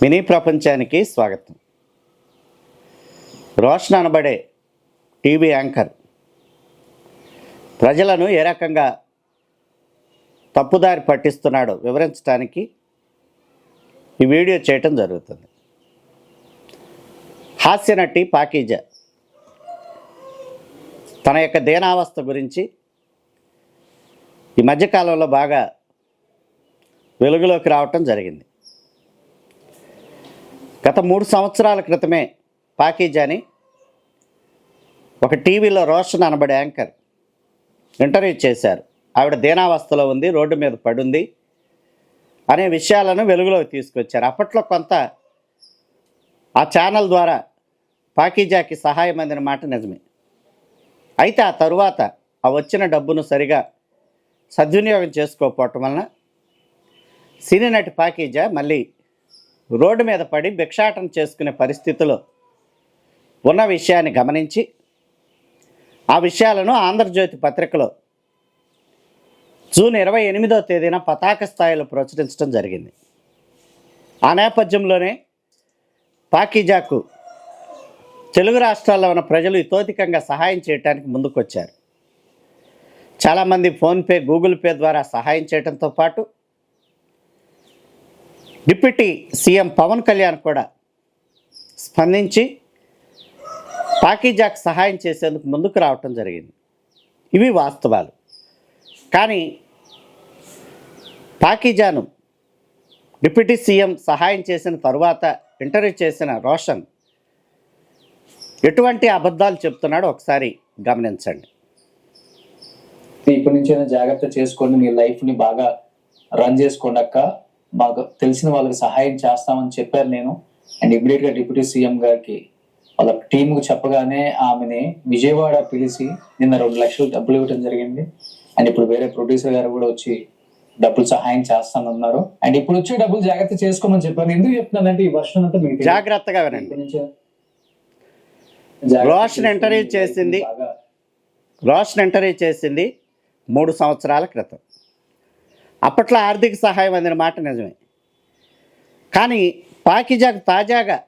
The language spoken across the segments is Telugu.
మినీ ప్రపంచానికి స్వాగతం. రోషన్ అనబడే టీవీ యాంకర్ ప్రజలను ఏ రకంగా తప్పుదారి పట్టిస్తున్నాడో వివరించడానికి ఈ వీడియో చేయటం జరుగుతుంది. హాస్య నటి పాకీజ తన యొక్క దేనావస్థ గురించి ఈ మధ్యకాలంలో బాగా వెలుగులోకి రావటం జరిగింది. గత మూడు సంవత్సరాల క్రితమే పాకీజాని ఒక టీవీలో రోషన్ అనబడే యాంకర్ ఇంటర్వ్యూ చేశారు. ఆవిడ దీనావస్థలో ఉంది రోడ్డు మీద పడుంది అనే విషయాలను వెలుగులోకి తీసుకొచ్చారు. అప్పట్లో కొంత ఆ ఛానల్ ద్వారా పాకీజాకి సహాయం అందిన మాట నిజమే. అయితే ఆ తరువాత ఆ వచ్చిన డబ్బును సరిగా సద్వినియోగం చేసుకోకపోవటం వలన సినీ నటి పాకీజా మళ్ళీ రోడ్డు మీద పడి భిక్షాటన చేసుకునే పరిస్థితిలో ఉన్న విషయాన్ని గమనించి ఆ విషయాలను ఆంధ్రజ్యోతి పత్రికలో జూన్ ఇరవై ఎనిమిదో తేదీన పతాక స్థాయిలో ప్రచురించడం జరిగింది. ఆ నేపథ్యంలోనే పాకిజాకు తెలుగు రాష్ట్రాల్లో ఉన్న ప్రజలు ఇతోధికంగా సహాయం చేయడానికి ముందుకొచ్చారు. చాలామంది ఫోన్పే గూగుల్ పే ద్వారా సహాయం చేయడంతో పాటు డిప్యూటీ సీఎం పవన్ కళ్యాణ్ కూడా స్పందించి పాకీజాకు సహాయం చేసేందుకు ముందుకు రావటం జరిగింది. ఇవి వాస్తవాలు. కానీ పాకీజాను డిప్యూటీ సీఎం సహాయం చేసిన తరువాత ఇంటర్వ్యూ చేసిన రోషన్ ఎటువంటి అబద్ధాలు చెప్తున్నాడో ఒకసారి గమనించండి. ఇప్పటి నుంచైనా జాగ్రత్త చేసుకోండి మీ లైఫ్ని బాగా రన్ చేసుకోండి అక్క. మాకు తెలిసిన వాళ్ళకి సహాయం చేస్తామని చెప్పారు నేను. అండ్ ఇమీడియట్గా డిప్యూటీ సీఎం గారికి వాళ్ళ టీమ్కు చెప్పగానే ఆమెని విజయవాడ పిలిచి నిన్న రెండు లక్షలు డబ్బులు ఇవ్వడం జరిగింది. అండ్ ఇప్పుడు వేరే ప్రొడ్యూసర్ గారు కూడా వచ్చి డబ్బులు సహాయం చేస్తానన్నారు. అండ్ ఇప్పుడు వచ్చే డబ్బులు జాగ్రత్త చేసుకోమని చెప్పాను ఎందుకు చెప్తున్నానంటే ఈ వర్షం అంతా మీకు. జాగ్రత్తగా వినండి. రోషన్ ఇంటర్వ్యూ చేసింది. రోషన్ ఇంటర్వ్యూ చేసింది మూడు సంవత్సరాల క్రితం. అప్పట్లో ఆర్థిక సహాయం అందిన మాట నిజమే. కానీ పాకిజాకు తాజాగా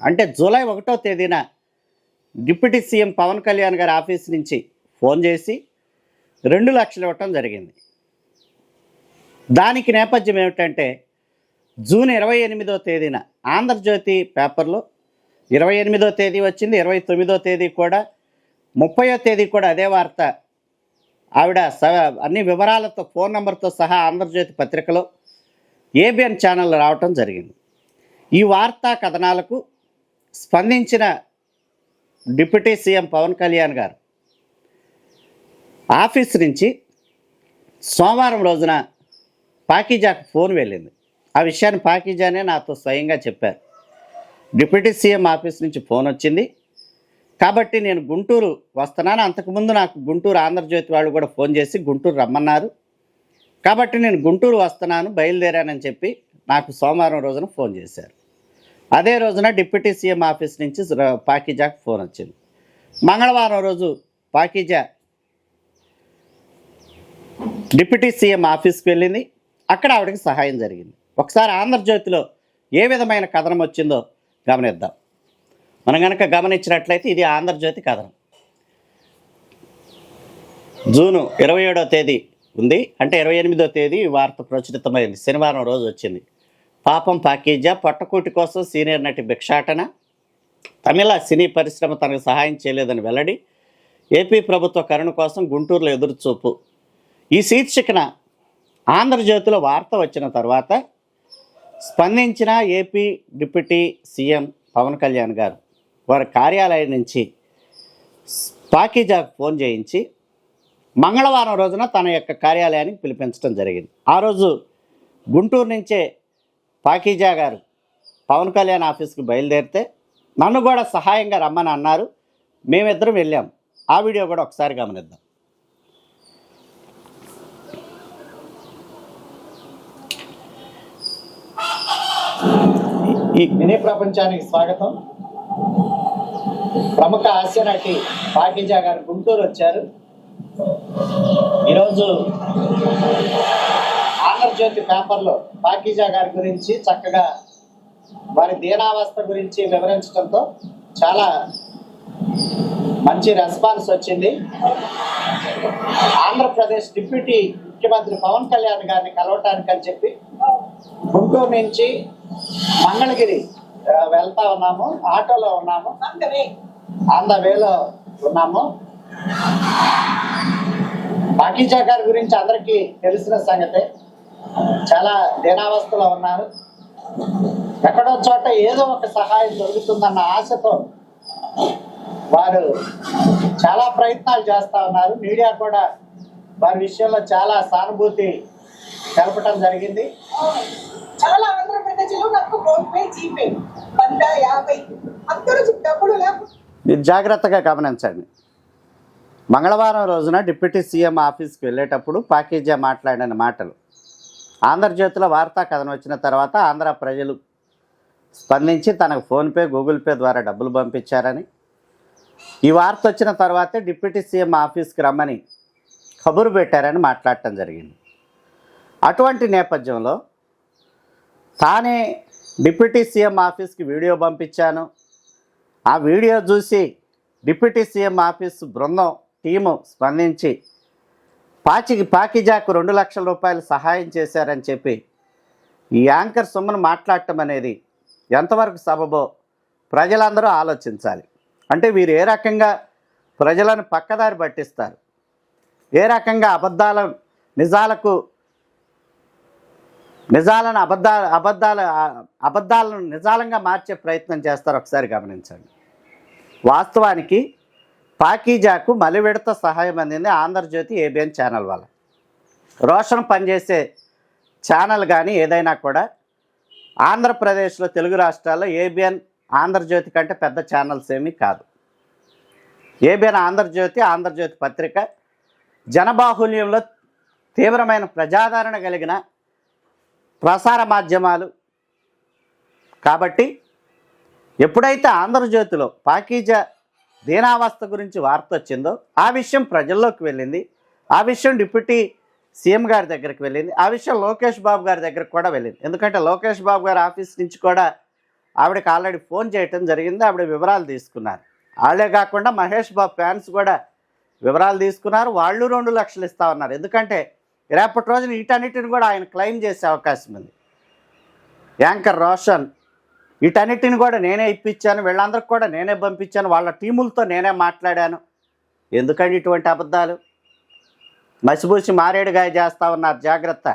అంటే జూలై ఒకటో తేదీన డిప్యూటీ సీఎం పవన్ కళ్యాణ్ గారి ఆఫీస్ నుంచి ఫోన్ చేసి రెండు లక్షలు ఇవ్వటం జరిగింది. దానికి నేపథ్యం ఏమిటంటే జూన్ ఇరవై ఎనిమిదో తేదీన ఆంధ్రజ్యోతి పేపర్లో ఇరవై ఎనిమిదో తేదీ వచ్చింది ఇరవై తొమ్మిదో తేదీ కూడా ముప్పయో తేదీ కూడా అదే వార్త ఆవిడ స అన్ని వివరాలతో ఫోన్ నెంబర్తో సహా ఆంధ్రజ్యోతి పత్రికలో ఏబిఎన్ ఛానల్ రావటం జరిగింది. ఈ వార్తా కథనాలకు స్పందించిన డిప్యూటీ సీఎం పవన్ కళ్యాణ్ గారు ఆఫీస్ నుంచి సోమవారం రోజున పాకీజాకు ఫోన్ వెళ్ళింది. ఆ విషయాన్ని పాకిజానే నాతో స్వయంగా చెప్పారు. డిప్యూటీ సీఎం ఆఫీస్ నుంచి ఫోన్ వచ్చింది. కాబట్టి నేను గుంటూరు వస్తున్నాను. అంతకుముందు నాకు గుంటూరు ఆంధ్రజ్యోతి వాళ్ళు కూడా ఫోన్ చేసి గుంటూరు రమ్మన్నారు. కాబట్టి నేను గుంటూరు వస్తున్నాను బయలుదేరానని చెప్పి నాకు సోమవారం రోజున ఫోన్ చేశారు. అదే రోజున డిప్యూటీ సీఎం ఆఫీస్ నుంచి పాకిజాకు ఫోన్ వచ్చింది. మంగళవారం రోజు పాకీజా డిప్యూటీ సీఎం ఆఫీస్కి వెళ్ళింది. అక్కడ ఆవిడకి సహాయం జరిగింది. ఒకసారి ఆంధ్రజ్యోతిలో ఏ విధమైన కథనం వచ్చిందో గమనిద్దాం. మనం కనుక గమనించినట్లయితే ఇది ఆంధ్రజ్యోతి కథనం. జూను ఇరవై ఏడో తేదీ ఉంది. అంటే ఇరవై ఎనిమిదో తేదీ ఈ వార్త ప్రచురితమైంది. శనివారం రోజు వచ్చింది. పాపం పాకీజా పొట్టకూటి కోసం సీనియర్ నటి భిక్షాటన తమిళ సినీ పరిశ్రమ తనకు సహాయం చేయలేదని వెల్లడి ఏపీ ప్రభుత్వ కరుణ కోసం గుంటూరులో ఎదురుచూపు. ఈ శీర్షికన ఆంధ్రజ్యోతిలో వార్త వచ్చిన తర్వాత స్పందించిన AP deputy CM Pawan Kalyan garu వారి కార్యాలయం నుంచి పాకీజాకు ఫోన్ చేయించి మంగళవారం రోజున తన యొక్క కార్యాలయానికి పిలిపించడం జరిగింది. ఆ రోజు గుంటూరు నుంచే పాకీజా గారు పవన్ కళ్యాణ్ ఆఫీస్కి బయలుదేరితే నన్ను కూడా సహాయంగా రమ్మని అన్నారు. మేమిద్దరం వెళ్ళాం. ఆ వీడియో కూడా ఒకసారి గమనిద్దాం. ఈ మినీ ప్రపంచానికి స్వాగతం. ప్రముఖ హాస్య నటి పాకిజా గారు గుంటూరు వచ్చారు. ఈరోజు ఆంధ్రజ్యోతి పేపర్లో పాకిజా గారి గురించి చక్కగా వారి దీనావస్థ గురించి వివరించడంతో చాలా మంచి రెస్పాన్స్ వచ్చింది. ఆంధ్రప్రదేశ్ డిప్యూటీ ముఖ్యమంత్రి పవన్ కళ్యాణ్ గారిని కలవటానికి అని చెప్పి గుంటూరు నుంచి మంగళగిరి వెళ్తా ఉన్నాము ఆటోలో ఉన్నాము ఆన్ ద వేలో ఉన్నాము. పాకిజా గారి గురించి అందరికీ తెలిసిన సంగతే చాలా దీనావస్థలో ఉన్నారు. ఎక్కడో చోట ఏదో ఒక సహాయం దొరుకుతుందన్న ఆశతో వారు చాలా ప్రయత్నాలు చేస్తా ఉన్నారు. మీడియా కూడా వారి విషయంలో చాలా సానుభూతి తెలపడం జరిగింది. చాలా ఆంధ్రప్రదేశ్లో నాకు ఫోన్ పే జీపే వంద యాభై అందరూ డబ్బులు మీరు జాగ్రత్తగా గమనించండి. మంగళవారం రోజున డిప్యూటీ సీఎం ఆఫీస్కి వెళ్ళేటప్పుడు పాకీజా మాట్లాడిన మాటలు. ఆంధ్రజ్యోతిలో వార్తా కథనం వచ్చిన తర్వాత ఆంధ్ర ప్రజలు స్పందించి తనకు ఫోన్పే గూగుల్ పే ద్వారా డబ్బులు పంపించారని. ఈ వార్త వచ్చిన తర్వాతే డిప్యూటీ సీఎం ఆఫీస్కి రమ్మని కబురు పెట్టారని మాట్లాడటం జరిగింది. అటువంటి నేపథ్యంలో తానే డిప్యూటీ సీఎం ఆఫీస్కి వీడియో పంపించాను. ఆ వీడియో చూసి డిప్యూటీ సీఎం ఆఫీస్ బృందం టీము స్పందించి పాచికి పాకిజాకు రెండు లక్షల రూపాయలు సహాయం చేశారని చెప్పి ఈ యాంకర్ సొమ్మును మాట్లాడటం అనేది ఎంతవరకు సబబో ప్రజలందరూ ఆలోచించాలి. అంటే వీరు ఏ రకంగా ప్రజలను పక్కదారి పట్టిస్తారు? ఏ రకంగా అబద్ధాల నిజాలకు నిజాలను అబద్ధాలు అబద్ధాల అబద్ధాలను నిజాలంగా మార్చే ప్రయత్నం చేస్తారు. ఒకసారి గమనించండి. వాస్తవానికి పాకీజాకు మలివిడత సహాయం అందింది ఆంధ్రజ్యోతి ఏబిఎన్ ఛానల్ వల్ల. రోషన్ పనిచేసే ఛానల్ కానీ ఏదైనా కూడా ఆంధ్రప్రదేశ్లో తెలుగు రాష్ట్రాల్లో ఏబిఎన్ ఆంధ్రజ్యోతి కంటే పెద్ద ఛానల్స్ ఏమీ కాదు. ఏబిఎన్ ఆంధ్రజ్యోతి ఆంధ్రజ్యోతి పత్రిక జనబాహుల్యంలో తీవ్రమైన ప్రజాదరణ కలిగిన ప్రసార మాధ్యమాలు. కాబట్టి ఎప్పుడైతే ఆంధ్రజ్యోతిలో పాకీజా దీనావస్థ గురించి వార్త వచ్చిందో ఆ విషయం ప్రజల్లోకి వెళ్ళింది. ఆ విషయం డిప్యూటీ సీఎం గారి దగ్గరికి వెళ్ళింది. ఆ విషయం లోకేష్ బాబు గారి దగ్గరకు కూడా వెళ్ళింది. ఎందుకంటే లోకేష్ బాబు గారి ఆఫీస్ నుంచి కూడా ఆవిడకి ఆల్రెడీ ఫోన్ చేయటం జరిగింది. ఆవిడ వివరాలు తీసుకున్నారు. వాళ్ళే కాకుండా మహేష్ బాబు ఫ్యాన్స్ కూడా వివరాలు తీసుకున్నారు. వాళ్ళు రెండు లక్షలు ఇస్తా ఉన్నారు. ఎందుకంటే రేపటి రోజున వీటన్నిటిని కూడా ఆయన క్లెయిమ్ చేసే అవకాశం ఉంది. యాంకర్ రోషన్ వీటన్నిటిని కూడా నేనే ఇప్పించాను వీళ్ళందరికి కూడా నేనే పంపించాను వాళ్ళ టీములతో నేనే మాట్లాడాను. ఎందుకండి ఇటువంటి అబద్ధాలు? మసిబూసి మారేడుగాయ చేస్తా ఉన్నారు జాగ్రత్త.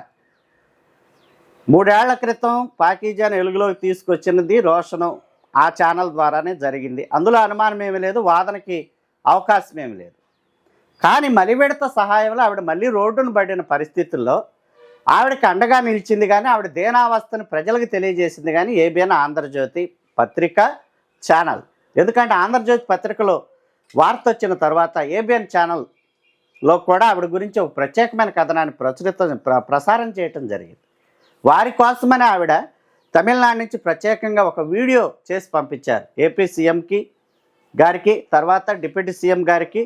మూడేళ్ళ క్రితం పాకీజాను వెలుగులోకి తీసుకొచ్చినది రోషను ఆ ఛానల్ ద్వారానే జరిగింది. అందులో అనుమానం ఏమీ లేదు వాదనకి అవకాశం ఏమి లేదు. కానీ మలివిడత సహాయంలో ఆవిడ మళ్ళీ రోడ్డును పడిన పరిస్థితుల్లో ఆవిడకి అండగా నిలిచింది కానీ ఆవిడ దేనావస్థను ప్రజలకు తెలియజేసింది కానీ ఏబిఎన్ ఆంధ్రజ్యోతి పత్రిక ఛానల్. ఎందుకంటే ఆంధ్రజ్యోతి పత్రికలో వార్త వచ్చిన తర్వాత ఏబిఎన్ ఛానల్లో కూడా ఆవిడ గురించి ఒక ప్రత్యేకమైన కథనాన్ని ప్రచురితం ప్ర ప్రసారం చేయటం జరిగింది. వారి కోసమని ఆవిడ తమిళనాడు నుంచి ప్రత్యేకంగా ఒక వీడియో చేసి పంపించారు. ఏపీ సీఎంకి గారికి తర్వాత డిప్యూటీ సీఎం గారికి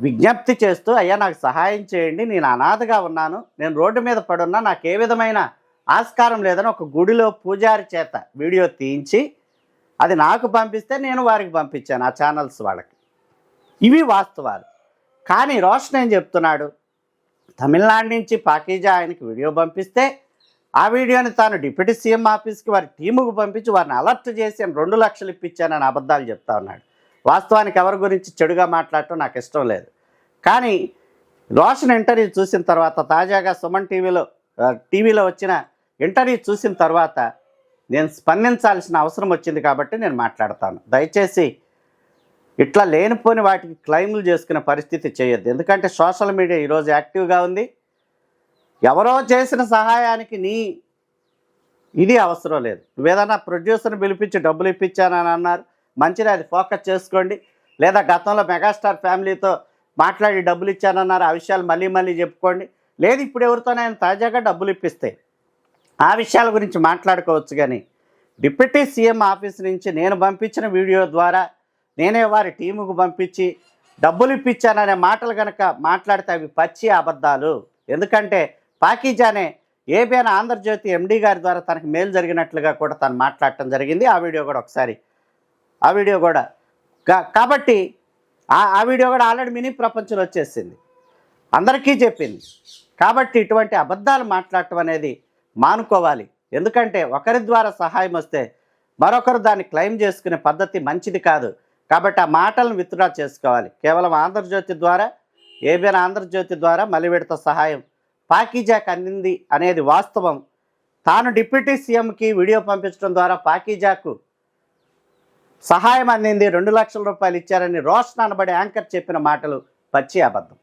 విజ్ఞప్తి చేస్తూ అయ్యా నాకు సహాయం చేయండి నేను అనాథగా ఉన్నాను నేను రోడ్డు మీద పడున్నా నాకు ఏ విధమైన ఆస్కారం లేదని ఒక గుడిలో పూజారి చేత వీడియో తీయించి అది నాకు పంపిస్తే నేను వారికి పంపించాను ఆ ఛానల్స్ వాళ్ళకి. ఇవి వాస్తవాలు. కానీ రోషన్ ఏం చెప్తున్నాడు? తమిళనాడు నుంచి పాకీజా ఆయనకి వీడియో పంపిస్తే ఆ వీడియోని తాను డిప్యూటీ సీఎం ఆఫీస్కి వారి టీముకు పంపించి వారిని అలర్ట్ చేసి రెండు లక్షలు ఇప్పించానని అబద్ధాలు చెప్తా ఉన్నాడు వాస్తవానికి ఎవరి గురించి చెడుగా మాట్లాడటం నాకు ఇష్టం లేదు. కానీ రోషన్ ఇంటర్వ్యూ చూసిన తర్వాత తాజాగా సుమన్ టీవీలో టీవీలో వచ్చిన ఇంటర్వ్యూ చూసిన తర్వాత నేను స్పందించాల్సిన అవసరం వచ్చింది కాబట్టి నేను మాట్లాడతాను. దయచేసి ఇట్లా లేనిపోని వాటికి క్లైములు చేసుకునే పరిస్థితి చేయొద్దు. ఎందుకంటే సోషల్ మీడియా ఈరోజు యాక్టివ్గా ఉంది. ఎవరో చేసిన సహాయానికి నీ ఇది అవసరం లేదు. నువ్వేదన్నా ప్రొడ్యూసర్ని పిలిపించి డబ్బులు ఇప్పించానని అన్నారు. మంచిది అది ఫోకస్ చేసుకోండి. లేదా గతంలో మెగాస్టార్ ఫ్యామిలీతో మాట్లాడి డబ్బులు ఇచ్చానన్నారు ఆ విషయాలు మళ్ళీ మళ్ళీ చెప్పుకోండి. లేదు ఇప్పుడు ఎవరితోనైనా తాజాగా డబ్బులు ఇప్పిస్తే ఆ విషయాల గురించి మాట్లాడుకోవచ్చు కానీ డిప్యూటీ సీఎం ఆఫీస్ నుంచి నేను పంపించిన వీడియో ద్వారా నేనే వారి టీముకు పంపించి డబ్బులు ఇప్పించాననే మాటలు కనుక మాట్లాడితే అవి పచ్చి అబద్ధాలు. ఎందుకంటే పాకిజానే ఏబిఎన్ ఆంధ్రజ్యోతి ఎండీ గారి ద్వారా తనకు మేలు జరిగినట్లుగా కూడా తను మాట్లాడటం జరిగింది. ఆ వీడియో కూడా ఒకసారి ఆ వీడియో కూడా. కాబట్టి ఆ ఆ వీడియో కూడా ఆల్రెడీ మినీ ప్రపంచంలో వచ్చేసింది. అందరికీ చెప్పింది. కాబట్టి ఇటువంటి అబద్ధాలు మాట్లాడటం అనేది మానుకోవాలి. ఎందుకంటే ఒకరి ద్వారా సహాయం వస్తే మరొకరు దాన్ని క్లెయిమ్ చేసుకునే పద్ధతి మంచిది కాదు. కాబట్టి ఆ మాటలను విత్డ్రా చేసుకోవాలి. కేవలం ఆంధ్రజ్యోతి ద్వారా ఏబిఎన్ ఆంధ్రజ్యోతి ద్వారా మలివిడత సహాయం పాకీజాకు అందింది అనేది వాస్తవం. తాను డిప్యూటీ సీఎంకి వీడియో పంపించడం ద్వారా పాకీజాకు సహాయం అందింది రెండు లక్షల రూపాయలు ఇచ్చారని రోషన్ అనబడే యాంకర్ చెప్పిన మాటలు పచ్చి అబద్ధం.